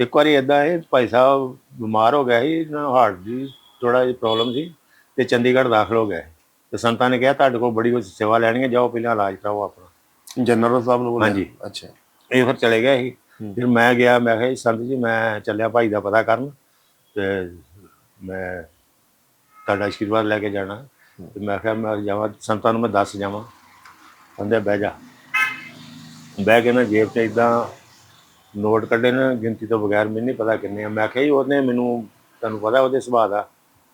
ਇੱਕ ਵਾਰੀ ਇਦਾਂ ਇਹ ਭਾਈ ਸਾਹਿਬ ਬਿਮਾਰ ਹੋ ਗਿਆ ਸੀ ਇਹਨਾਂ ਨੂੰ ਹਾਰਟ ਦੀ ਥੋੜਾ ਜਿਹੀ ਪ੍ਰੋਬਲਮ ਸੀ ਤੇ ਚੰਡੀਗੜ੍ਹ ਦਾਖਲ ਹੋ ਗਏ। ਤੇ ਸੰਤਾਂ ਨੇ ਕਿਹਾ ਤੁਹਾਡੇ ਕੋਲ ਬੜੀ ਕੁਝ ਸੇਵਾ ਲੈਣੀ ਹੈ ਜਾਓ ਪਹਿਲਾਂ ਇਲਾਜ ਕਰਾਓ ਆਪਣਾ। ਜਨਰਲ ਸਾਹਿਬ ਨੂੰ ਹਾਂਜੀ। ਅੱਛਾ। ਇਹ ਫਿਰ ਚਲੇ ਗਏ ਸੀ। ਹੂੰ। ਫਿਰ ਮੈਂ ਗਿਆ ਮੈਂ ਕਿਹਾ ਜੀ ਸੰਤ ਜੀ ਮੈਂ ਚੱਲਿਆ ਭਾਈ ਦਾ ਪਤਾ ਕਰਨ ਤੇ ਮੈਂ ਤੁਹਾਡਾ ਆਸ਼ੀਰਵਾਦ ਲੈ ਕੇ ਜਾਣਾ। ਤੇ ਮੈਂ ਕਿਹਾ ਮੈਂ ਜਾਵਾਂ ਸੰਤਾਂ ਨੂੰ ਮੈਂ ਦੱਸ ਜਾਵਾਂ। ਕਹਿੰਦੇ ਬਹਿ ਜਾ। ਬਹਿ ਕੇ ਨਾ ਜੇਬ 'ਚ ਇਦਾਂ ਨੋਟ ਕੱਢੇ ਨਾ ਗਿਣਤੀ ਤੋਂ ਬਗੈਰ ਮੈਨੂੰ ਨਹੀਂ ਪਤਾ ਕਿੰਨੇ ਆ। ਮੈਂ ਕਿਹਾ ਜੀ ਉਹਨੇ ਮੈਨੂੰ ਤੁਹਾਨੂੰ ਪਤਾ ਉਹਦੇ ਸੁਭਾਅ ਦਾ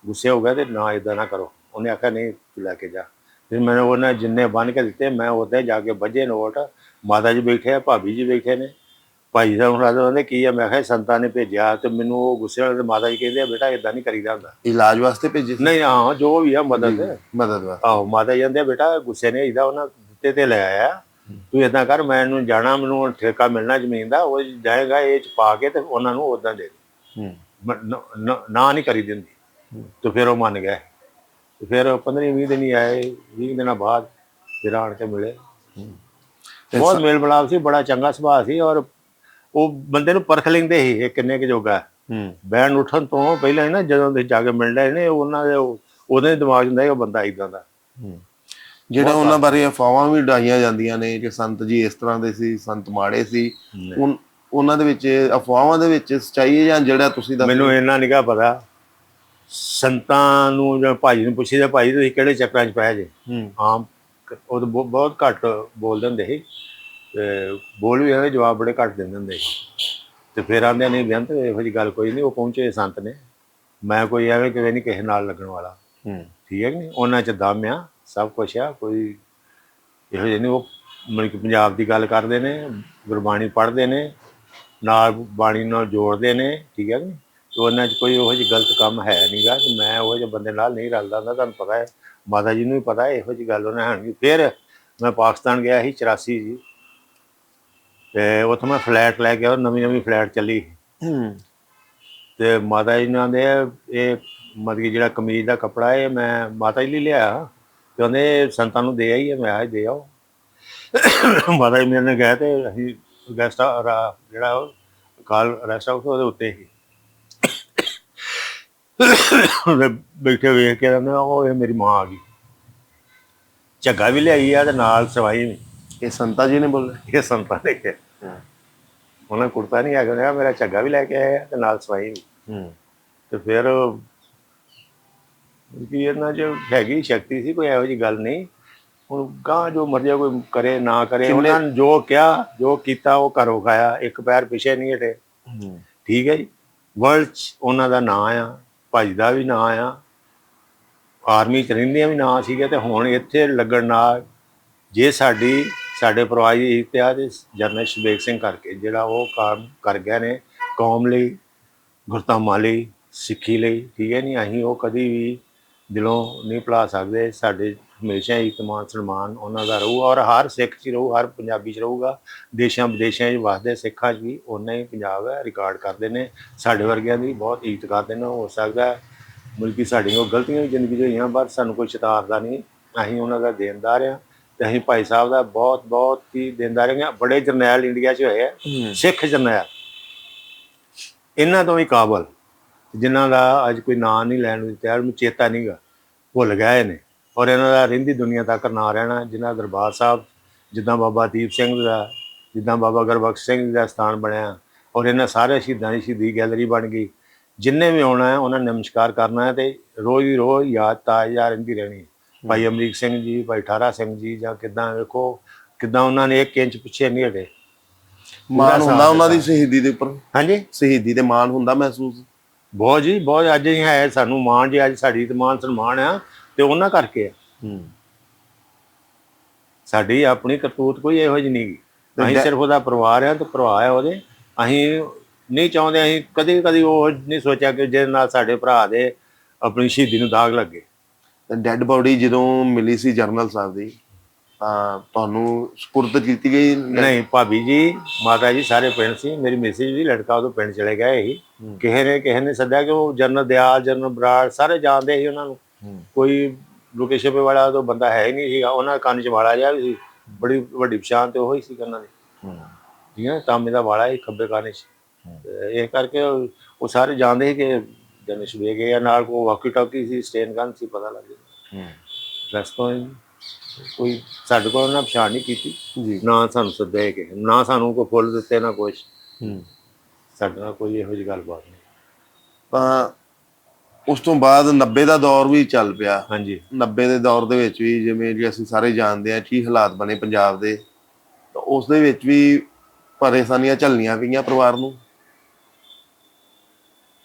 ਗੁੱਸੇ ਹੋ ਗਿਆ ਤੇ ਨਾ ਇਦਾਂ ਨਾ ਕਰੋ। ਉਹਨੇ ਆਖਿਆ ਨਹੀਂ ਤੂੰ ਲੈ ਕੇ ਜਾ। ਫਿਰ ਮੈਨੂੰ ਉਹਨੇ ਜਿੰਨੇ ਬੰਨ ਕੇ ਦਿੱਤੇ ਮੈਂ ਉੱਥੇ ਜਾ ਕੇ ਵੱਜੇ ਨੋਟ। ਮਾਤਾ ਜੀ ਬੈਠੇ ਆ ਭਾਬੀ ਜੀ ਬੈਠੇ ਨੇ। ਭਾਈ ਸਾਹਿਬ ਹੁਣ ਕਹਿੰਦੇ ਕੀ ਆ? ਮੈਂ ਕਿਹਾ ਸੰਤਾਂ ਨੇ ਭੇਜਿਆ। ਤੇ ਮੈਨੂੰ ਉਹ ਗੁੱਸੇ ਵਾਲੇ ਤੇ ਮਾਤਾ ਜੀ ਕਹਿੰਦੇ ਆ ਬੇਟਾ ਇਦਾਂ ਨਹੀਂ ਕਰੀਦਾ ਹੁੰਦਾ। ਇਲਾਜ ਵਾਸਤੇ ਭੇਜੇ ਨਹੀਂ ਹਾਂ ਜੋ ਵੀ ਆ ਮਦਦ। ਮਦਦ ਆਹੋ ਮਾਤਾ ਜੀ ਕਹਿੰਦੇ ਬੇਟਾ ਗੁੱਸੇ ਨੇ ਇਹਦਾ ਉਹਨਾਂ ਦਿੱਤੇ ਤੇ ਲੈ ਆਇਆ। ਤੂੰ ਇਦਾਂ ਕਰ ਮੈਨੂੰ ਜਾਣਾ ਮੈਨੂੰ ਹੁਣ ਠੇਕਾ ਮਿਲਣਾ ਜ਼ਮੀਨ ਦਾ ਉਹ ਜਾਏਗਾ ਇਹ ਚ ਪਾ ਕੇ ਤੇ ਉਹਨਾਂ ਨੂੰ ਉਦਾਂ ਦੇ ਦੇ। ਮ- ਨ- ਨਹੀਂ ਕਰੀ ਦਿੰਦੀ। ਤੇ ਫਿਰ ਉਹ ਮੰਨ ਗਏ ਤੇ ਫਿਰ 15 20 ਦਿਨ ਹੀ ਆਏ 20 ਦਿਨਾਂ ਬਾਅਦ ਫਿਰ ਆਣ ਕੇ ਮਿਲੇ। ਬਹੁਤ ਮੇਲ ਮਿਲਾਪ ਸੀ ਬੜਾ ਚੰਗਾ ਸੁਭਾਅ ਸੀ ਔਰ ਉਹ ਬੰਦੇ ਨੂੰ ਪਰਖ ਲੈਂਦੇ ਸੀ ਇਹ ਕਿੰਨੇ ਕੁ ਜੋਗਾ। ਬੈਣ ਉੱਠਣ ਤੋਂ ਪਹਿਲਾਂ ਹੀ ਨਾ ਜਦੋਂ ਦੇ ਜਾ ਕੇ ਮਿਲਦੇ ਨੇ ਉਹਨਾਂ ਦੇ ਉਹ- ਉਹਦੇ ਦਿਮਾਗ 'ਚ ਹੁੰਦਾ ਉਹ ਬੰਦਾ ਇਦਾਂ ਦਾ। ਹੂੰ। ਜਿਹੜਾ ਉਹਨਾਂ ਬਾਰੇ ਅਫਵਾਹਾਂ ਵੀ ਉਡਾਈਆਂ ਜਾਂਦੀਆਂ ਨੇ ਕਿ ਸੰਤ ਜੀ ਇਸ ਤਰ੍ਹਾਂ ਦੇ ਸੀ ਸੰਤ ਮਾੜੇ ਸੀ। ਉਹਨਾਂ ਦੇ ਵਿੱਚ ਅਫਵਾਹਾਂ ਦੇ ਵਿੱਚ ਸਚਾਈ ਜਾਂ ਜਿਹੜਾ ਤੁਸੀਂ ਦੱਸ ਮੈਨੂੰ ਇੰਨਾ ਨਿਕਾ ਪਤਾ। ਸੰਤਾਂ ਨੂੰ ਜਾਂ ਭਾਈ ਨੂੰ ਪੁੱਛੀਦਾ ਭਾਈ ਤੁਸੀਂ ਕਿਹੜੇ ਚੱਕਰਾਂ 'ਚ ਪਏ ਜੇ? ਆਮ ਉਹ ਤਾਂ ਬਹੁਤ ਘੱਟ ਬੋਲਦੇ ਹੁੰਦੇ ਸੀ। ਤੇ ਬੋਲ ਵੀ ਜਾਂਦੇ ਜਵਾਬ ਬੜੇ ਘੱਟ ਦਿੰਦੇ ਹੁੰਦੇ ਸੀ। ਤੇ ਫਿਰ ਆਂਦੇ ਨਹੀਂ ਬੇਅੰਤ ਇਹੋ ਜੀ ਗੱਲ ਕੋਈ ਨਹੀਂ ਉਹ ਪਹੁੰਚੇ ਸੰਤ ਨੇ। ਮੈਂ ਕੋਈ ਐਵੇਂ ਕਿਵੇਂ ਨਹੀਂ ਕਿਸੇ ਨਾਲ ਲੱਗਣ ਵਾਲਾ। ਹੂੰ। ਠੀਕ ਹੈ ਕਿ ਨਹੀਂ? ਉਹਨਾਂ ਚ ਦਮ ਆ। ਸਭ ਕੁਝ ਆ ਕੋਈ ਇਹੋ ਜਿਹੇ ਨਹੀਂ ਉਹ ਮਤਲਬ ਕਿ ਪੰਜਾਬ ਦੀ ਗੱਲ ਕਰਦੇ ਨੇ ਗੁਰਬਾਣੀ ਪੜ੍ਹਦੇ ਨੇ ਨਾਲ ਬਾਣੀ ਨਾਲ ਜੋੜਦੇ ਨੇ ਠੀਕ ਹੈ ਕਿ ਨਹੀਂ ਤੇ ਉਹਨਾਂ 'ਚ ਕੋਈ ਉਹੋ ਜਿਹੀ ਗਲਤ ਕੰਮ ਹੈ ਨਹੀਂਗਾ ਤੇ ਮੈਂ ਉਹੋ ਜਿਹੇ ਬੰਦੇ ਨਾਲ ਨਹੀਂ ਰਲਦਾ ਹੁੰਦਾ ਤੁਹਾਨੂੰ ਪਤਾ ਹੈ ਮਾਤਾ ਜੀ ਨੂੰ ਵੀ ਪਤਾ ਹੈ ਇਹੋ ਜਿਹੀ ਗੱਲ ਉਹਨਾਂ ਹਨ ਫਿਰ ਮੈਂ ਪਾਕਿਸਤਾਨ ਗਿਆ ਸੀ 84 ਜੀ। ਤੇ ਉੱਥੇ ਮੈਂ ਫਲੈਟ ਲੈ ਕੇ ਉਹ ਨਵੀਂ ਨਵੀਂ ਫਲੈਟ ਚੱਲੀ ਹੂੰ। ਤੇ ਮਾਤਾ ਜੀ ਨਾਲ ਦੇ ਇਹ ਮਤਲਬ ਕਿ ਜਿਹੜਾ ਕਮੀਜ਼ ਦਾ ਕੱਪੜਾ ਇਹ ਮੈਂ ਮਾਤਾ ਜੀ ਲਈ ਲਿਆ ਤੇ ਉਹਨੇ ਸੰਤਾਂ ਨੂੰ ਦੇ ਆਈ ਹੈ ਮੈਂ ਆਜ ਦੇ ਆਓ। ਮਾਤਾ ਜੀ ਮੇਰੇ ਨੇ ਗਏ ਤੇ ਅਸੀਂ ਗੈਸਟ ਜਿਹੜਾ ਉਹ ਕਾਲ ਰੈਸਟ ਹਾਊਸ ਉਹਦੇ ਉੱਤੇ ਹੀ। ਬੈਠੇ ਵੇਖ ਕੇ ਕਹਿੰਦੇ ਉਹ ਇਹ ਮੇਰੀ ਮਾਂ ਆ ਗਈ। ਝੱਗਾ ਵੀ ਲਿਆਈ ਆ ਤੇ ਨਾਲ ਸਵਾਈ ਵੀ। ਇਹ ਸੰਤਾ ਜੀ ਨੇ ਬੋਲਿਆ? ਇਹ ਸੰਤਾਂ ਨੇ ਕਿਹਾ। ਉਹਨਾਂ ਕੁੜਤਾ ਨਹੀਂ ਆ ਗਿਆ ਮੇਰਾ ਝੱਗਾ ਵੀ ਲੈ ਕੇ ਆਇਆ ਤੇ ਨਾਲ ਸਵਾਈ ਵੀ। ਹੂੰ। ਤੇ ਫਿਰ ਕਿ ਇਹਨਾਂ 'ਚ ਹੈਗੀ ਸ਼ਕਤੀ ਸੀ ਕੋਈ ਇਹੋ ਜੀ ਗੱਲ ਨਹੀਂ। ਹੁਣ ਗਾਂ ਜੋ ਮਰਜ਼ੀ ਕੋਈ ਕਰੇ ਨਾ ਕਰੇ ਉਹਨਾਂ ਨੇ ਜੋ ਕਿਹਾ ਜੋ ਕੀਤਾ ਉਹ ਕਰੋ ਖਾਇਆ ਇੱਕ ਪੈਰ ਪਿਛੇ ਨਹੀਂ ਹਟੇ। ਠੀਕ ਹੈ ਜੀ? ਵਰਲਡ 'ਚ ਉਹਨਾਂ ਦਾ ਨਾਂ ਆ ਭਾਜੀ ਦਾ ਵੀ ਨਾਂ ਆ ਆਰਮੀ ਚ ਰਹਿੰਦੀਆਂ ਵੀ ਨਾਂ ਸੀਗੇ ਤੇ ਹੁਣ ਇੱਥੇ ਲੱਗਣ ਨਾਲ ਜੇ ਸਾਡੀ ਸਾਡੇ ਪਰਿਵਾਰ ਦੀ ਇਤਿਹਾਸ ਜਰਨਲ ਸ਼ਬੇਕ ਸਿੰਘ ਕਰਕੇ ਜਿਹੜਾ ਉਹ ਕੰਮ ਕਰ ਗਏ ਨੇ ਕੌਮ ਲਈ ਗੁਰਤਾਮਾ ਲਈ ਸਿੱਖੀ ਲਈ ਠੀਕ ਹੈ ਨਹੀਂ ਅਸੀਂ ਉਹ ਕਦੀ ਵੀ ਦਿਲੋਂ ਨਹੀਂ ਭੁਲਾ ਸਕਦੇ। ਸਾਡੇ ਹਮੇਸ਼ਾ ਹੀ ਇਤਮਾਨ ਸਨਮਾਨ ਉਹਨਾਂ ਦਾ ਰਹੂ ਔਰ ਹਰ ਸਿੱਖ 'ਚ ਰਹੂ ਹਰ ਪੰਜਾਬੀ 'ਚ ਰਹੂਗਾ। ਦੇਸ਼ਾਂ ਵਿਦੇਸ਼ਾਂ 'ਚ ਵਸਦੇ ਸਿੱਖਾਂ 'ਚ ਵੀ ਉਹਨਾਂ ਹੀ ਪੰਜਾਬ ਹੈ ਰਿਕਾਰਡ ਕਰਦੇ ਨੇ। ਸਾਡੇ ਵਰਗਿਆਂ ਦੀ ਬਹੁਤ ਇੱਜ਼ਤ ਕਰਦੇ ਨੇ ਹੋ ਸਕਦਾ ਮੁਲਕੀ ਸਾਡੀਆਂ ਉਹ ਗਲਤੀਆਂ ਵੀ ਜ਼ਿੰਦਗੀ 'ਚ ਹੋਈਆਂ ਪਰ ਸਾਨੂੰ ਕੋਈ ਸ਼ਤਾਰਦਾ ਨਹੀਂ। ਅਸੀਂ ਉਹਨਾਂ ਦਾ ਦੇਣਦਾਰ ਆ ਤੇ ਅਸੀਂ ਭਾਈ ਸਾਹਿਬ ਦਾ ਬਹੁਤ ਬਹੁਤ ਹੀ ਦੇਣਦਾਰ ਹਾਂ। ਬੜੇ ਜਰਨੈਲ ਇੰਡੀਆ 'ਚ ਹੋਏ ਆ ਸਿੱਖ ਜਰਨੈਲ। ਇਹਨਾਂ ਤੋਂ ਵੀ ਕਾਬਲ। ਜਿਨ੍ਹਾਂ ਦਾ ਅੱਜ ਕੋਈ ਨਾਂ ਨਹੀਂ ਲੈਣ ਨੂੰ ਤਿਆਰ ਨੂੰ ਚੇਤਾ ਨਹੀਂਗਾ। ਭੁੱਲ ਗਏ ਨੇ। ਔਰ ਇਹਨਾਂ ਦਾ ਰਹਿੰਦੀ ਦੁਨੀਆ ਤੱਕ ਨਾਂ ਰਹਿਣਾ ਜਿਨ੍ਹਾਂ ਦਰਬਾਰ ਸਾਹਿਬ ਜਿੱਦਾਂ ਬਾਬਾ ਦੀਪ ਸਿੰਘ ਦਾ ਜਿੱਦਾਂ ਬਾਬਾ ਗੁਰਬਖਸ਼ ਸਿੰਘ ਦਾ ਸਥਾਨ ਬਣਿਆ ਔਰ ਇਹਨਾਂ ਸਾਰੇ ਸ਼ਹੀਦਾਂ ਦੀ ਸ਼ਹੀਦੀ ਗੈਲਰੀ ਬਣ ਗਈ। ਜਿੰਨੇ ਵੀ ਆਉਣਾ ਹੈ ਉਹਨਾਂ ਨੇ ਨਮਸਕਾਰ ਕਰਨਾ ਹੈ ਤੇ ਰੋਜ਼ ਹੀ ਰੋਜ਼ ਯਾਦ ਤਾਜ਼ਾ ਰਹਿੰਦੀ ਰਹਿਣੀ। ਭਾਈ ਅਮਰੀਕ ਸਿੰਘ ਜੀ ਭਾਈ ਠਾਰਾ ਸਿੰਘ ਜੀ ਜਾਂ ਕਿਦਾਂ ਵੇਖੋ ਕਿਦਾਂ ਉਹਨਾਂ ਨੇ ਇੱਕ ਇੰਚ ਪਿੱਛੇ ਨਹੀਂ ਹਟੇ। ਮਾਨ ਹੁੰਦਾ ਉਹਨਾਂ ਦੀ ਸ਼ਹੀਦੀ ਦੇ ਉੱਪਰ? ਹਾਂਜੀ? ਸ਼ਹੀਦੀ ਦੇ ਮਾਨ ਹੁੰਦਾ ਮਹਿਸੂਸ? ਬਹੁਤ ਜੀ ਬਹੁਤ ਅੱਜ ਹੀ ਹੈ ਸਾਨੂੰ ਮਾਣ ਜੀ ਅੱਜ ਸਾਡੀ ਤੇ ਮਾਣ ਸਨਮਾਨ ਆ ਤੇ ਉਹਨਾਂ ਕਰਕੇ ਆ। ਹੂੰ। ਸਾਡੀ ਆਪਣੀ ਕਰਤੂਤ ਕੋਈ ਇਹੋ ਜਿਹੀ ਨਹੀਂ ਅਸੀਂ ਸਿਰਫ ਉਹਦਾ ਪਰਿਵਾਰ ਆ ਤੇ ਪਰਿਵਾਰ ਆ ਉਹਦੇ। ਅਸੀਂ ਨਹੀਂ ਚਾਹੁੰਦੇ ਅਸੀਂ ਕਦੇ ਕਦੀ ਉਹ ਨਹੀਂ ਸੋਚਿਆ ਕਿ ਜਿਹਦੇ ਨਾਲ ਸਾਡੇ ਭਰਾ ਦੇ ਆਪਣੀ ਸ਼ਹੀਦੀ ਨੂੰ ਦਾਗ ਲੱਗੇ। ਡੈੱਡ ਬੋਡੀ ਜਦੋਂ ਮਿਲੀ ਸੀ ਜਰਨਲ ਸਾਹਿਬ ਦੀ ਤਾਂ ਤੁਹਾਨੂੰ ਸਪੁਰਦ ਕੀਤੀ ਗਈ? ਨਹੀਂ ਭਾਬੀ ਜੀ ਮਾਤਾ ਜੀ ਸਾਰੇ ਪਿੰਡ ਸੀ ਮੇਰੀ ਮਿਸਿਸ ਵੀ ਲੜਕਾ ਉਦੋਂ ਪਿੰਡ ਚਲੇ ਗਏ ਸੀ। ਕਿਸੇ ਨੇ ਕਿਸੇ ਨੇ ਸੱਦਿਆ ਕਿ ਉਹ ਜਨਰਲ ਦਿਆਲ ਜਨਰਲ ਬਰਾੜ ਸਾਰੇ ਜਾਣਦੇ ਸੀ ਉਹਨਾਂ ਨੂੰ। ਕੋਈ ਲੋਕੇਸ਼ਨ ਵਾਲਾ ਤਾਂ ਬੰਦਾ ਹੈ ਹੀ ਨਹੀਂ ਸੀਗਾ। ਉਹਨਾਂ ਕੰਨ 'ਚ ਵਾਲਾ ਜਿਹਾ ਵੀ ਸੀ। ਬੜੀ ਵੱਡੀ ਪਛਾਣ ਤੇ ਉਹ ਹੀ ਸੀ ਉਹਨਾਂ ਦੀ। ਠੀਕ ਹੈ ਤਾਂਬੇ ਦਾ ਵਾਲਾ ਹੀ ਖੱਬੇ ਕੰਨ 'ਚ। ਇਹ ਕਰਕੇ ਉਹ ਸਾਰੇ ਜਾਣਦੇ ਸੀ ਕਿ ਜਨਿਸ਼ ਵੇ ਗਏ ਆ। ਨਾਲ ਕੋ ਵਾਕੀ ਟਾਕੀ ਸੀ ਸਟੇਨ ਗਨ ਸੀ ਪਤਾ ਲੱਗ ਗਿਆ। ਰੈਸ ਤੋਂ ਕੋਈ ਸਾਡੇ ਕੋਲ ਉਹਨਾਂ ਪਛਾਣ ਨਹੀਂ ਕੀਤੀ। ਜੀ। ਨਾ ਸਾਨੂੰ ਸੱਦੇ ਕਿ ਨਾ। ਸਾਨੂੰ ਕੋਈ ਫੁੱਲ ਦਿੱਤੇ ਨਾ ਹੂੰ। ਸਾਡੇ ਨਾਲ ਕੋਈ ਇਹੋ ਜਿਹੀ ਗੱਲਬਾਤ ਨਹੀਂ। ਤਾਂ ਉਸ ਤੋਂ ਬਾਅਦ 90 ਦਾ ਦੌਰ ਵੀ ਚੱਲ ਪਿਆ। ਹਾਂਜੀ। 90 ਦੇ ਦੌਰ ਦੇ ਵਿੱਚ ਵੀ ਜਿਵੇਂ ਜੀ ਅਸੀਂ ਸਾਰੇ ਜਾਣਦੇ ਹਾਂ ਕੀ ਹਾਲਾਤ ਬਣੇ ਪੰਜਾਬ ਦੇ ਤਾਂ ਉਸ ਦੇ ਵਿੱਚ ਵੀ ਪਰੇਸ਼ਾਨੀਆਂ ਝੱਲਣੀਆਂ ਪਈਆਂ ਪਰਿਵਾਰ ਨੂੰ।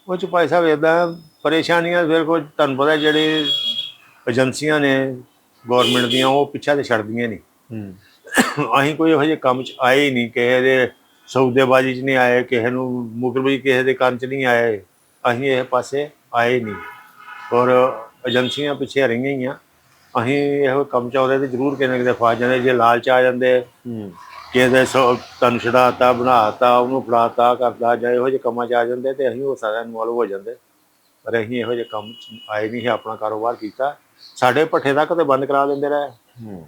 ਉਹ ਚ ਭਾਈ ਸਾਹਿਬ ਪਰੇਸ਼ਾਨੀਆਂ ਫਿਰ ਕੋਈ ਤੁਹਾਨੂੰ ਪਤਾ ਜਿਹੜੇ ਏਜੰਸੀਆਂ ਨੇ ਗਵਰਨਮੈਂਟ ਦੀਆਂ ਉਹ ਪਿੱਛਾ ਤੇ ਛੱਡਦੀਆਂ ਨਹੀਂ। ਹੂੰ। ਅਸੀਂ ਕੋਈ ਇਹੋ ਜਿਹੇ ਕੰਮ ਚ ਆਏ ਹੀ ਨਹੀਂ ਕਿਸੇ ਦੇ ਸੌਦੇਬਾਜ਼ੀ ਚ ਨਹੀਂ ਆਏ ਕਿਸੇ ਨੂੰ ਮੁਕਰਬੀ ਕਿਸੇ ਦੇ ਕੰਨ ਚ ਨਹੀਂ ਆਏ। ਅਸੀਂ ਇਹ ਪਾਸੇ ਆਏ ਨਹੀਂ। ਔਰ ਏਜੰਸੀਆਂ ਪਿੱਛੇ ਰਹੀਆਂ ਹੀ ਆ। ਅਸੀਂ ਇਹੋ ਕੰਮ ਚ ਆਉਂਦੇ ਤੇ ਜ਼ਰੂਰ ਕਿਤੇ ਨਾ ਕਿਤੇ ਫਸ ਜਾਂਦੇ। ਜੇ ਲਾਲਚ ਆ ਜਾਂਦੇ ਕਿਸੇ ਦੇ ਸੌ ਤਨ ਛਡਾਤਾ ਬਣਾਤਾ ਉਹਨੂੰ ਫੜਾਤਾ ਕਰਦਾ ਜਾਂ ਇਹੋ ਜਿਹੇ ਕੰਮਾਂ ਚ ਆ ਜਾਂਦੇ ਤੇ ਅਸੀਂ ਉਹ ਸਾਰਿਆਂ ਇਨਵੋਲਵ ਹੋ ਜਾਂਦੇ। ਪਰ ਅਸੀਂ ਇਹੋ ਜਿਹੇ ਕੰਮ ਆਏ ਨਹੀਂ ਆਪਣਾ ਕਾਰੋਬਾਰ ਕੀਤਾ। ਸਾਡੇ ਪੱਠੇ ਤੱਕ ਤੇ ਬੰਦ ਕਰਾ ਦਿੰਦੇ ਰਹੇ।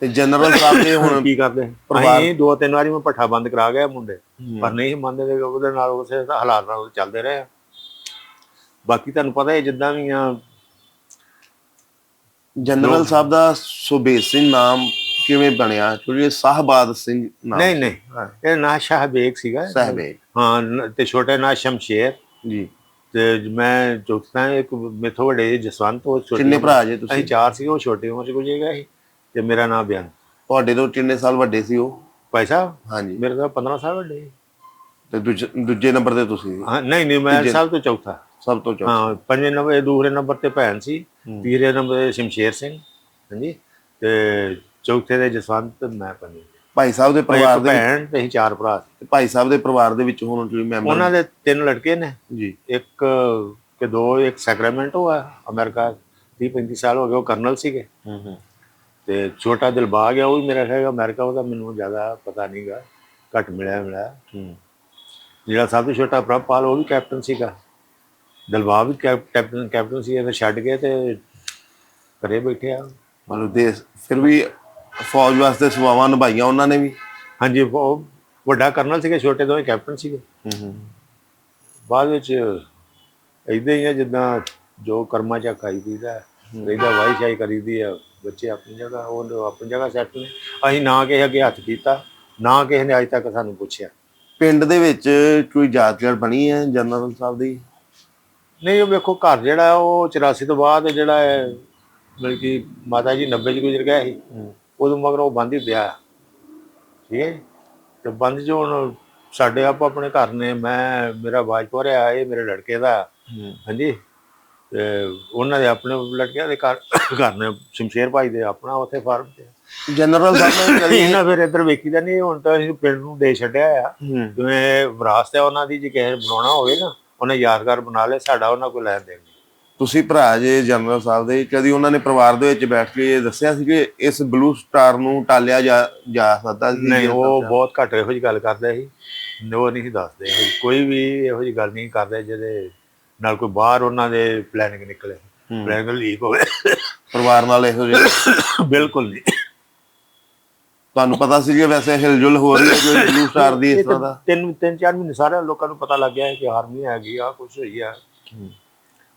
ਤੇ ਜਨਰਲ ਸਾਹਿਬ ਨੇ ਹੁਣ ਕੀ ਕਰਦੇ? ਅਸੀਂ ਦੋ ਤਿੰਨ ਵਾਰੀ ਮੈਂ ਪੱਠਾ ਬੰਦ ਕਰਾ ਗਿਆ ਮੁੰਡੇ। ਪਰ ਨਹੀਂ ਮੰਨਦੇ ਤੇ ਉਹਦੇ ਨਾਲ ਉਸੇ ਹਾਲਾਤ ਨਾਲ ਚੱਲਦੇ ਰਹੇ। ਬਾਕੀ ਤੁਹਾਨੂੰ ਪਤਾ ਹੈ ਜਿੱਦਾਂ ਵੀ ਆ। ਜਨਰਲ ਸਾਹਿਬ ਦਾ ਸੁਬੇਜ ਸਿੰਘ ਨਾਮ ਕਿਵੇਂ ਬਣਿਆ? ਕਿਉਂਕਿ ਇਹ ਸਾਹਬਾਦ ਸਿੰਘ ਨਾਮ। ਨਹੀਂ ਨਹੀਂ ਇਹ ਨਾ ਸ਼ਾਹਬੇਗ ਸੀਗਾ। ਸਹਿਬੇਗ। ਹਾਂ ਤੇ ਛੋਟੇ ਨਾ ਸ਼ਮਸ਼ੇਰ। ਜੀ। ਤੇ ਮੈਂ ਚੌਥਾ ਇੱਕ ਮੇਥੋਂ ਵੱਡੇ ਜਸਵੰਤ ਉਹ ਛੋਟੇ ਕਿੰਨੇ ਭਰਾ ਜੇ ਅਸੀਂ ਤੁਸੀਂ ਚਾਰ ਸੀ ਉਹ ਛੋਟੇ ਉਮਰ ਚ ਗੁਜ਼ਰ ਗਿਆ ਸੀ। ਤੇ ਮੇਰਾ ਨਾਮ ਬਿਆਨ। ਤੁਹਾਡੇ ਤੋਂ ਕਿੰਨੇ ਸਾਲ ਵੱਡੇ ਸੀ ਉਹ। ਭਾਈ ਸਾਹਿਬ ਹਾਂਜੀ। ਮੇਰੇ ਤੋਂ 15 ਸਾਲ ਵੱਡੇ। ਤੇ ਦੂਜੇ ਦੂਜੇ ਨੰਬਰ ਤੇ ਤੁਸੀਂ। ਹਾਂ ਨਹੀਂ ਨਹੀਂ ਮੈਂ ਸਭ ਤੋਂ ਚੌਥਾ। ਸਭ ਤੋਂ ਚੌਥਾ। ਹਾਂ ਪੰਜਵੇਂ ਨੰਬਰ ਇਹ ਦੂਸਰੇ ਨੰਬਰ ਤੇ ਭੈਣ ਸੀ। ਤੀਸਰੇ ਨੰਬਰ ਤੇ ਸ਼ਮਸ਼ੇਰ ਸਿੰਘ ਹਾਂਜੀ। ਤੇ ਚੌਥੇ ਦੇ ਜਸਵੰਤ ਮੈਂ ਪੰਜਵੇਂ ਭਾਈ ਸਾਹਿਬ ਦੇ ਪਰਿਵਾਰ ਦੇ ਭੈਣ ਤੇ ਅਸੀਂ ਚਾਰ ਭਰਾ ਸੀ। ਭਾਈ ਸਾਹਿਬ ਦੇ ਪਰਿਵਾਰ ਦੇ ਵਿੱਚ ਹੁਣ ਜਿਹੜੇ ਮੈਂਬਰ ਉਹਨਾਂ ਦੇ ਤਿੰਨ ਲੜਕੇ ਨੇ। ਜੀ। ਇੱਕ ਕਿ ਦੋ ਇੱਕ ਸੈਕਰਾਮੈਂਟੋ ਆ ਅਮਰੀਕਾ 30 35 ਸਾਲ ਹੋ ਗਏ ਉਹ ਕਰਨਲ ਸੀਗੇ। ਹੂੰ ਹੂੰ। ਤੇ ਛੋਟਾ ਦਿਲਬਾਗ ਆ ਉਹ ਵੀ ਮੇਰਾ ਹੈਗਾ ਅਮਰੀਕਾ ਉਹਦਾ ਮੈਨੂੰ ਜ਼ਿਆਦਾ ਪਤਾ ਨਹੀਂਗਾ ਘੱਟ ਮਿਲਿਆ ਮਿਲਿਆ। ਹੂੰ। ਜਿਹੜਾ ਸਭ ਤੋਂ ਛੋਟਾ ਪ੍ਰਭਪਾਲ ਉਹ ਵੀ ਕੈਪਟਨ ਸੀਗਾ। ਦਿਲਬਾਗ ਵੀ ਕੈਪ- ਕੈਪਟਨ ਕੈਪਟਨ ਸੀ ਫਿਰ ਛੱਡ ਕੇ ਤੇ ਘਰੇ ਬੈਠੇ ਆ। ਮਤਲਬ ਦੇਸ਼ ਫਿਰ ਵੀ ਫੌਜ ਵਾਸਤੇ ਸੇਵਾਵਾਂ ਨਿਭਾਈਆਂ ਉਹਨਾਂ ਨੇ ਵੀ? ਹਾਂਜੀ ਉਹ ਵੱਡਾ ਕਰਨਲ ਸੀਗੇ ਛੋਟੇ ਦੋਵੇਂ ਕੈਪਟਨ ਸੀਗੇ। ਹੂੰ ਹੂੰ। ਬਾਅਦ ਵਿੱਚ ਇਦਾਂ ਹੀ ਆ ਜਿੱਦਾਂ ਜੋ ਕਰਮਾਂ ਚ ਖਾਈ ਪੀਦਾ ਰਹਿਦਾ ਵਾਈ ਸ਼ਾਈ ਕਰੀਦੀ ਆ ਬੱਚੇ ਆਪਣੀ ਜਗ੍ਹਾ ਉਹ ਆਪਣੀ ਜਗ੍ਹਾ ਸੈੱਟ ਨੇ। ਅਸੀਂ ਨਾ ਕਿਸੇ ਅੱਗੇ ਹੱਥ ਕੀਤਾ ਨਾ ਕਿਸੇ ਨੇ ਅਜੇ ਤੱਕ ਸਾਨੂੰ ਪੁੱਛਿਆ। ਪਿੰਡ ਦੇ ਵਿੱਚ ਕੋਈ ਜਾਤਗੜ ਬਣੀ ਹੈ ਜਨਰਲ ਸਾਹਿਬ ਦੀ? ਨਹੀਂ ਉਹ ਵੇਖੋ ਘਰ ਜਿਹੜਾ ਉਹ 84 ਤੋਂ ਬਾਅਦ ਜਿਹੜਾ ਹੈ ਮਤਲਬ ਕਿ ਮਾਤਾ ਜੀ 90 ਚ ਗੁਜ਼ਰ ਗਏ ਸੀ। ਉਦੋਂ ਮਗਰ ਉਹ ਬੰਦ ਹੀ ਪਿਆ। ਠੀਕ ਹੈ? ਤੇ ਬੰਦ ਜੋ ਹੁਣ ਸਾਡੇ ਆਪ ਆਪਣੇ ਘਰ ਨੇ ਮੈਂ ਮੇਰਾ ਬਾਜਪੁਰ ਆ ਇਹ ਮੇਰੇ ਲੜਕੇ ਦਾ। ਹਾਂਜੀ? ਤੇ ਉਹਨਾਂ ਦੇ ਆਪਣੇ ਲੜਕਿਆਂ ਦੇ ਘਰ ਘਰ ਨੇ ਸ਼ਮਸ਼ੇਰ ਭਾਈ ਦੇ ਆਪਣਾ ਉੱਥੇ ਫਾਰਮ ਤੇ। ਜਨਰਲ ਸਾਹਿਬ ਨੇ ਕਦੀ ਇਹਨਾਂ ਫਿਰ ਇੱਧਰ ਵੇਖੀਦਾ ਨਹੀਂ ਹੁਣ ਤਾਂ ਅਸੀਂ ਪਿੰਡ ਨੂੰ ਦੇ ਛੱਡਿਆ ਆ। ਜਿਵੇਂ ਵਿਰਾਸਤ ਹੈ ਉਹਨਾਂ ਦੀ ਜੇ ਕਿਸੇ ਬਣਾਉਣਾ ਹੋਵੇ ਨਾ ਉਹਨੇ ਯਾਦਗਾਰ ਬਣਾ ਲਿਆ ਸਾਡਾ ਉਹਨਾਂ ਕੋਲ ਲੈਣ ਦੇਣ। ਤੁਸੀਂ ਭਰਾ ਜੇ ਜਨਰਲ ਸਾਹਿਬ ਦੇ ਕਦੀ ਉਹਨਾਂ ਨੇ ਪਰਿਵਾਰ ਦੇ ਵਿੱਚ ਬੈਠ ਕੇ ਇਹ ਦੱਸਿਆ ਸੀ ਕਿ ਇਸ ਬਲੂ ਸਟਾਰ ਨੂੰ ਟਾਲਿਆ ਜਾ ਜਾ ਸਕਦਾ ਸੀ? ਨਹੀਂ ਜਾਂ ਉਹ ਬਹੁਤ ਘੱਟ ਇਹੋ ਜਿਹੀ ਗੱਲ ਕਰਦੇ ਸੀ। ਉਹ ਨਹੀਂ ਦੱਸਦੇ। ਕੋਈ ਵੀ ਇਹੋ ਜਿਹੀ ਗੱਲ ਨਹੀਂ ਕਰਦੇ ਜਿਹਦੇ ਨਾਲ ਕੋਈ ਬਾਹਰ ਉਹਨਾਂ ਦੇ ਪਲੈਨਿੰਗ ਨਿਕਲੇ। ਪਲੈਨਿੰਗ ਲੀਕ ਹੋਵੇ। ਪਰਿਵਾਰ ਨਾਲ ਇਹੋ ਜਿਹਾ? ਬਿਲਕੁਲ ਨਹੀਂ। ਤੁਹਾਨੂੰ ਪਤਾ ਸੀ ਕਿ ਵੈਸੇ ਹਿਲਜੁਲ ਹੋ ਰਹੀ ਹੈ ਕੋਈ ਬਲੂ ਸਟਾਰ ਦੀ ਇਸ ਤਰ੍ਹਾਂ ਦਾ? ਤਿੰਨ ਤਿੰਨ ਚਾਰ ਮਹੀਨੇ ਸਾਰੇ ਲੋਕਾਂ ਨੂੰ ਪਤਾ ਲੱਗ ਗਿਆ ਹੈ ਕਿ ਆਰਮੀ ਹੈਗੀ ਆ ਕੁਝ ਹੋਈ ਆ।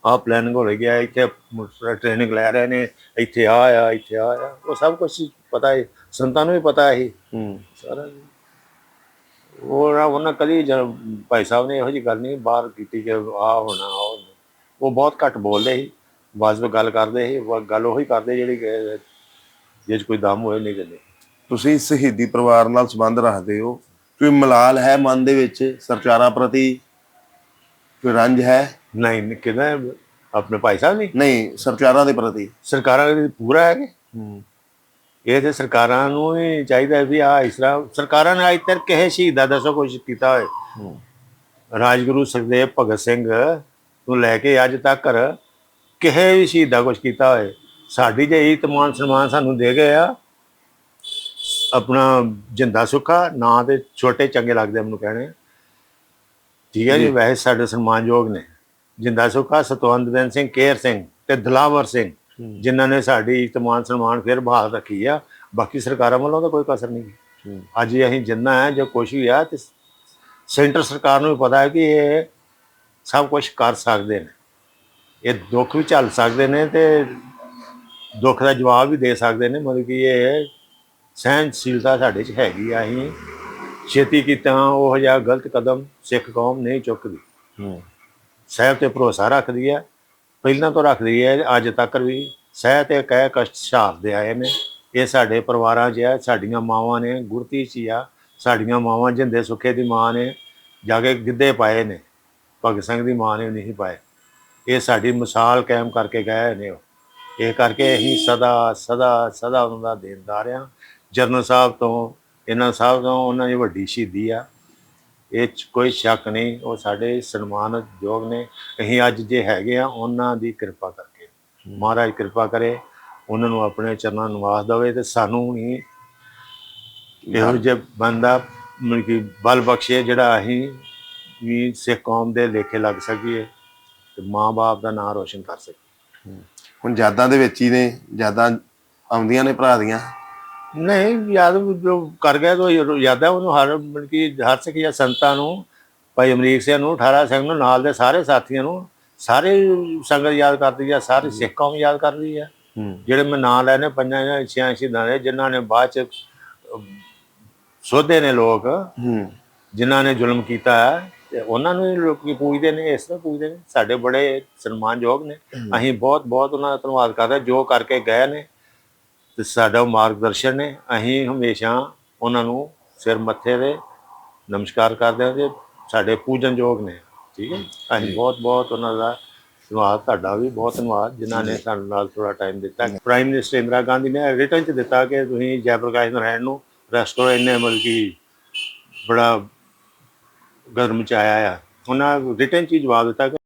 ਆ ਪਲੈਨਿੰਗ ਹੋ ਰਹੀ ਹੈ ਇੱਥੇ ਟ੍ਰੇਨਿੰਗ ਲੈ ਰਹੇ ਨੇ ਇੱਥੇ ਆ ਆ ਇੱਥੇ ਆ ਆ। ਉਹ ਸਭ ਕੁਝ ਪਤਾ ਹੈ ਸੰਤਾਂ ਨੂੰ ਵੀ ਪਤਾ ਹੈ ਹੂੰ। ਸਾਰਾ ਉਹ ਉਹਨਾਂ ਕਦੀ ਜ- ਭਾਈ ਸਾਹਿਬ ਨੇ ਇਹੋ ਜਿਹੀ ਗੱਲ ਨਹੀਂ ਬਾਹਰ ਕੀਤੀ ਕਿ ਆ ਹੋਣਾ ਹੋਣਾ। ਉਹ ਬਹੁਤ ਘੱਟ ਬੋਲਦੇ ਸੀ। ਵਾਜਬ ਗੱਲ ਕਰਦੇ ਸੀ ਉਹ ਗੱਲ ਉਹੀ ਕਰਦੇ ਜਿਹੜੀ ਜੇ ਕੋਈ ਦਮ ਹੋਏ ਨਹੀਂ ਦਿੰਦੇ। ਤੁਸੀਂ ਸ਼ਹੀਦੀ ਪਰਿਵਾਰ ਨਾਲ ਸੰਬੰਧ ਰੱਖਦੇ ਹੋ। ਕੋਈ ਮਲਾਲ ਹੈ ਮਨ ਦੇ ਵਿੱਚ ਸਰਕਾਰਾਂ ਪ੍ਰਤੀ? ਕੋਈ ਰੰਜ ਹੈ? ਨਹੀਂ ਕਿਦਾਂ ਆਪਣੇ ਭਾਈ ਸਾਹਿਬ ਨਹੀਂ? ਨਹੀਂ ਸਰਕਾਰਾਂ ਦੇ ਪ੍ਰਤੀ। ਸਰਕਾਰਾਂ ਦੇ ਪੂਰਾ ਹੈ ਕਿ ਹੂੰ। ਇਹ ਤੇ ਸਰਕਾਰਾਂ ਨੂੰ ਹੀ ਚਾਹੀਦਾ ਵੀ ਆ ਇਸ ਤਰ੍ਹਾਂ ਸਰਕਾਰਾਂ ਨੇ ਅੱਜ ਤੱਕ ਕਿਸੇ ਸ਼ਹੀਦਾਂ ਦੱਸੋ ਕੁਝ ਕੀਤਾ ਹੋਏ। ਰਾਜਗੁਰੂ ਸੁਖਦੇਵ ਭਗਤ ਸਿੰਘ ਨੂੰ ਲੈ ਕੇ ਅੱਜ ਤੱਕ ਕਿਸੇ ਵੀ ਸ਼ਹੀਦ ਦਾ ਕੁਝ ਕੀਤਾ ਹੋਏ। ਸਾਡੀ ਜੇ ਇਤਮਾਨ ਸਨਮਾਨ ਸਾਨੂੰ ਦੇ ਗਏ ਆ। ਆਪਣਾ ਜਿੰਦਾ ਸੁੱਖਾ ਨਾਂ ਤੇ ਛੋਟੇ ਚੰਗੇ ਲੱਗਦੇ ਮੈਨੂੰ ਕਹਿਣੇ। ਠੀਕ ਹੈ ਜੀ ਵੈਸੇ ਸਾਡੇ ਸਨਮਾਨਯੋਗ ਨੇ। ਜਿੰਦਾ ਸੁੱਖਾ ਸਤਵੰਤ ਸਿੰਘ ਕੇਰ ਸਿੰਘ ਤੇ ਦਲਾਵਰ ਸਿੰਘ। ਜਿਨ੍ਹਾਂ ਨੇ ਸਾਡੀ ਇਤਮਾਨ ਸਨਮਾਨ ਫਿਰ ਬਹਾਲ ਰੱਖੀ ਆ ਬਾਕੀ ਸਰਕਾਰਾਂ ਵੱਲੋਂ ਤਾਂ ਕੋਈ ਕਸਰ ਨਹੀਂ। ਅੱਜ ਅਸੀਂ ਜਿੰਨਾ ਹੈ ਜੋ ਕੁਛ ਵੀ ਆ ਤੇ ਸੈਂਟਰ ਸਰਕਾਰ ਨੂੰ ਵੀ ਪਤਾ ਹੈ ਕਿ ਇਹ ਸਭ ਕੁਝ ਕਰ ਸਕਦੇ ਨੇ। ਇਹ ਦੁੱਖ ਵੀ ਝੱਲ ਸਕਦੇ ਨੇ ਤੇ ਦੁੱਖ ਦਾ ਜਵਾਬ ਵੀ ਦੇ ਸਕਦੇ ਨੇ ਮਤਲਬ ਕਿ ਇਹ ਸਹਿਨਸ਼ੀਲਤਾ ਸਾਡੇ 'ਚ ਹੈਗੀ ਆ। ਅਸੀਂ ਛੇਤੀ ਕੀਤਾ ਉਹ ਜਿਹਾ ਗਲਤ ਕਦਮ ਸਿੱਖ ਕੌਮ ਨਹੀਂ ਚੁੱਕਦੀ। ਹੂੰ। ਸਾਹਿਬ ਤੇ ਭਰੋਸਾ ਰੱਖਦੀ ਹੈ ਪਹਿਲਾਂ ਤੋਂ ਰੱਖਦੀ ਹੈ ਅੱਜ ਤੱਕ ਵੀ ਸਹਿ ਤੇ ਕਹਿ ਕਸ਼ਟ ਸਹਾਰਦੇ ਆਏ ਨੇ। ਇਹ ਸਾਡੇ ਪਰਿਵਾਰਾਂ 'ਚ ਹੈ ਸਾਡੀਆਂ ਮਾਵਾਂ ਨੇ ਗੁਰਤੀ 'ਚ ਹੀ ਆ, ਸਾਡੀਆਂ ਮਾਵਾਂ ਜਿੰਦੇ ਸੁੱਖੇ ਦੀ ਮਾਂ ਨੇ, ਜਾ ਕੇ ਗਿੱਧੇ ਪਾਏ ਨੇ, ਭਗਤ ਸਿੰਘ ਦੀ ਮਾਂ ਨੇ ਨਹੀਂ ਪਾਏ। ਇਹ ਸਾਡੀ ਮਿਸਾਲ ਕਾਇਮ ਕਰਕੇ ਗਏ ਨੇ ਉਹ। ਇਹ ਕਰਕੇ ਅਸੀਂ ਸਦਾ ਸਦਾ ਸਦਾ ਉਹਨਾਂ ਦਾ ਦੇਣਦਾਰ ਆ। ਜਰਨਲ ਸਾਹਿਬ ਤੋਂ, ਇਹਨਾਂ ਸਾਹਿਬ ਤੋਂ ਉਹਨਾਂ ਦੀ ਵੱਡੀ ਸ਼ਹੀਦੀ ਆ। ਇਹ 'ਚ ਕੋਈ ਸ਼ੱਕ ਨਹੀਂ ਉਹ ਸਾਡੇ ਸਨਮਾਨਯੋਗ ਨੇ। ਅਸੀਂ ਅੱਜ ਜੇ ਹੈਗੇ ਆ ਉਹਨਾਂ ਦੀ ਕਿਰਪਾ ਕਰਕੇ। ਮਹਾਰਾਜ ਕਿਰਪਾ ਕਰੇ ਉਹਨਾਂ ਨੂੰ ਆਪਣੇ ਚਰਨਾਂ ਨੂੰ ਨਿਵਾਸ ਦੇਵੇ ਤੇ ਸਾਨੂੰ ਵੀ ਇਹੋ ਜਿਹੇ ਬੰਦਾ ਮਤਲਬ ਕਿ ਬਲ ਬਖਸ਼ੇ ਜਿਹੜਾ ਅਸੀਂ ਵੀ ਸਿੱਖ ਕੌਮ ਦੇ ਲੇਖੇ ਲੱਗ ਸਕੀਏ ਤੇ ਮਾਂ-ਬਾਪ ਦਾ ਨਾਮ ਰੋਸ਼ਨ ਕਰ ਸਕੀਏ। ਹੁਣ ਯਾਦਾਂ ਦੇ ਵਿੱਚ ਹੀ ਨੇ ਯਾਦਾਂ ਆਉਂਦੀਆਂ ਨੇ ਭਰਾ ਦੀਆਂ। ਨਹੀਂ ਯਾਦ ਜੋ ਕਰ ਗਿਆ ਤਾਂ ਯਾਦ ਹੈ ਉਹਨੂੰ ਹਰ ਮਤਲਬ ਕਿ ਹਰ ਸਿੱਖ ਜਾਂ ਸੰਤਾਂ ਨੂੰ ਭਾਈ ਅਮਰੀਕ ਸਿੰਘ ਨੂੰ 18 ਸਿੰਘ ਨੂੰ ਨਾਲ ਦੇ ਸਾਰੇ ਸਾਥੀਆਂ ਨੂੰ ਸਾਰੇ ਸੰਗਤ ਯਾਦ ਕਰਦੀ ਆ ਸਾਰੇ ਸਿੱਖ ਕੌਮ ਯਾਦ ਕਰਦੀ ਆ। ਜਿਹੜੇ ਮੈਂ ਨਾਂ ਲੈਣੇ ਪੰਜਾਂ ਜਾਂ ਛਿਆਂ ਸ਼ਹੀਦਾਂ ਦੇ ਜਿਨ੍ਹਾਂ ਨੇ ਬਾਅਦ ਚ ਸੋਧੇ ਨੇ ਲੋਕ ਜਿਨ੍ਹਾਂ ਨੇ ਜ਼ੁਲਮ ਕੀਤਾ ਹੈ ਤੇ ਉਹਨਾਂ ਨੂੰ ਲੋਕੀ ਪੂਜਦੇ ਨੇ ਇਸ ਤਰ੍ਹਾਂ ਪੂਜਦੇ ਨੇ। ਸਾਡੇ ਬੜੇ ਸਨਮਾਨਯੋਗ ਨੇ। ਅਸੀਂ ਬਹੁਤ ਬਹੁਤ ਉਹਨਾਂ ਦਾ ਧੰਨਵਾਦ ਕਰਦੇ ਜੋ ਕਰਕੇ ਗਏ ਨੇ। ਤੇ ਸਾਡਾ ਮਾਰਗਦਰਸ਼ਨ ਨੇ ਅਸੀਂ ਹਮੇਸ਼ਾ ਉਹਨਾਂ ਨੂੰ ਸਿਰ ਮੱਥੇ ਦੇ ਨਮਸਕਾਰ ਕਰਦੇ ਹਾਂ ਤੇ ਸਾਡੇ ਪੂਜਨਯੋਗ ਨੇ। ਠੀਕ ਹੈ ਅਸੀਂ ਬਹੁਤ ਬਹੁਤ ਉਹਨਾਂ ਦਾ ਧੰਨਵਾਦ ਤੁਹਾਡਾ ਵੀ ਬਹੁਤ ਧੰਨਵਾਦ ਜਿਨ੍ਹਾਂ ਨੇ ਸਾਡੇ ਨਾਲ ਥੋੜਾ ਟਾਈਮ ਦਿੱਤਾ। ਪ੍ਰਾਈਮ ਮਿਨਿਸਟਰ ਇੰਦਰਾ ਗਾਂਧੀ ਨੇ ਰਿਟਰਨ ਚ ਦਿੱਤਾ ਕਿ ਤੁਸੀਂ ਜੈ ਪ੍ਰਕਾਸ਼ ਨਾਰਾਇਣ ਨੂੰ ਰੈਸਟੋਰੈਂਟ ਇੰਨੇ ਮਤਲਬ ਕਿ ਬੜਾ ਗਰਮ ਚ ਆਇਆ। ਆ ਉਹਨਾਂ ਰਿਟਰਨ ਚ ਜਵਾਬ ਦਿੱਤਾ ਕਿ